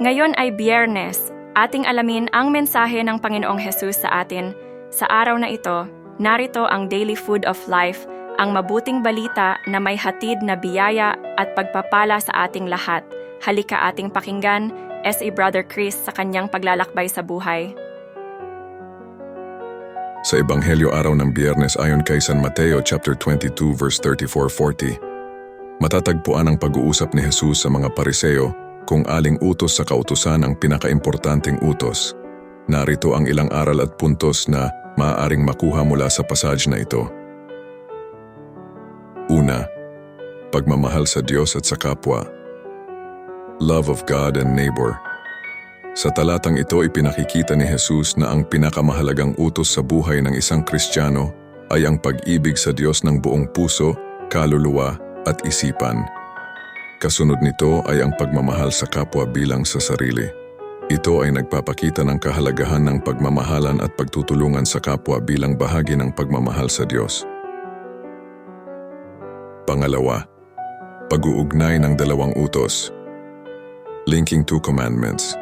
Ngayon ay biyernes, ating alamin ang mensahe ng Panginoong Hesus sa atin. Sa araw na ito, narito ang Daily Food of Life, ang mabuting balita na may hatid na biyaya at pagpapala sa ating lahat. Halika ating pakinggan, S.A. Brother Chris sa kanyang paglalakbay sa buhay. Sa Ebanghelyo araw ng Biyernes ayon kay San Mateo chapter 22 verse 34-40, matatagpuan ang pag-uusap ni Jesus sa mga pariseo kung aling utos sa kautusan ang pinakaimportanteng utos. Narito ang ilang aral at puntos na maaaring makuha mula sa passage na ito. Una, pagmamahal sa Diyos at sa kapwa. Love of God and neighbor. Sa talatang ito ipinakikita ni Jesus na ang pinakamahalagang utos sa buhay ng isang Kristiyano ay ang pag-ibig sa Diyos ng buong puso, kaluluwa at isipan. Kasunod nito ay ang pagmamahal sa kapwa bilang sa sarili. Ito ay nagpapakita ng kahalagahan ng pagmamahalan at pagtutulungan sa kapwa bilang bahagi ng pagmamahal sa Diyos. Pangalawa, pag-uugnay ng dalawang utos. Linking two commandments.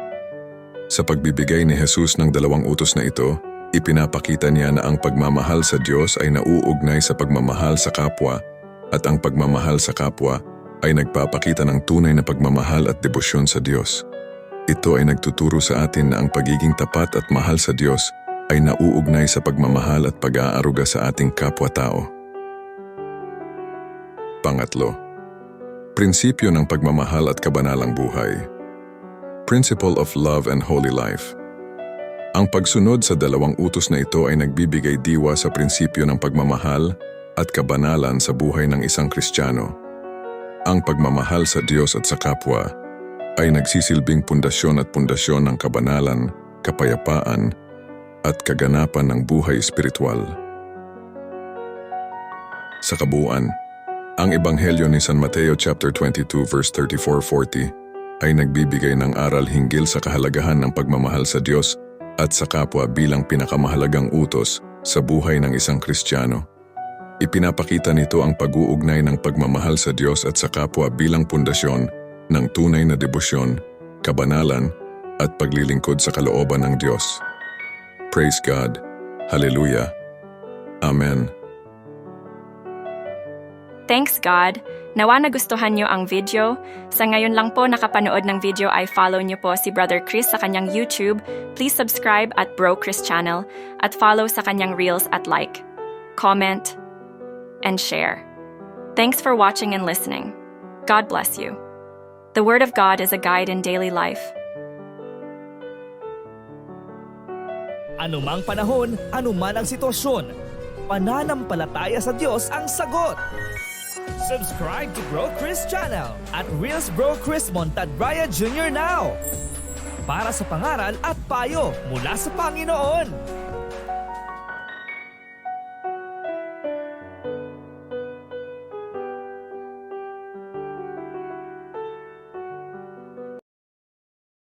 Sa pagbibigay ni Jesus ng dalawang utos na ito, ipinapakita niya na ang pagmamahal sa Diyos ay nauugnay sa pagmamahal sa kapwa at ang pagmamahal sa kapwa ay nagpapakita ng tunay na pagmamahal at debosyon sa Diyos. Ito ay nagtuturo sa atin na ang pagiging tapat at mahal sa Diyos ay nauugnay sa pagmamahal at pag-aaruga sa ating kapwa-tao. Pangatlo, prinsipyo ng pagmamahal at kabanalang buhay. Principle of Love and Holy Life. Ang pagsunod sa dalawang utos na ito ay nagbibigay diwa sa prinsipyo ng pagmamahal at kabanalan sa buhay ng isang Kristiyano. Ang pagmamahal sa Diyos at sa kapwa ay nagsisilbing pundasyon at pundasyon ng kabanalan, kapayapaan, at kaganapan ng buhay espiritual. Sa kabuuan, ang Ebanghelyo ni San Mateo chapter 22 verse 34-40 ay nagbibigay ng aral hinggil sa kahalagahan ng pagmamahal sa Diyos at sa kapwa bilang pinakamahalagang utos sa buhay ng isang Kristiyano. Ipinapakita nito ang pag-uugnay ng pagmamahal sa Diyos at sa kapwa bilang pundasyon ng tunay na debosyon, kabanalan, at paglilingkod sa kalooban ng Diyos. Praise God. Hallelujah. Amen. Thanks God! Nawa nagustuhan nyo ang video. Sa ngayon lang po nakapanood ng video ay follow nyo po si Brother Chris sa kanyang YouTube. Please subscribe at Bro Chris channel at follow sa kanyang Reels at like, comment, and share. Thanks for watching and listening. God bless you. The Word of God is a guide in daily life. Anumang panahon, anuman ang sitwasyon, pananampalataya sa Diyos ang sagot. Subscribe to Bro Chris channel at Reels Bro Chris Montad Jr. now para sa pangaral at payo mula sa Panginoon.